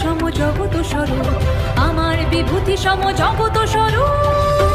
সম জগত স্বরূপ আমার বিভূতি সম জগত স্বরূপ।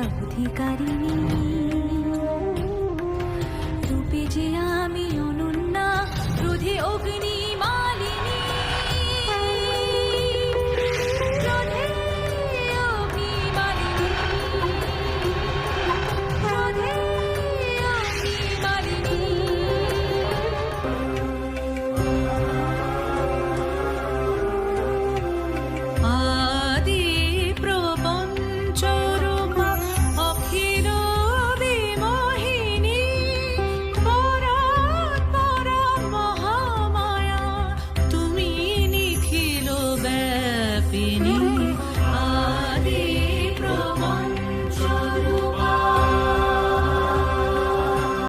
অধিকারিণী রূপে যে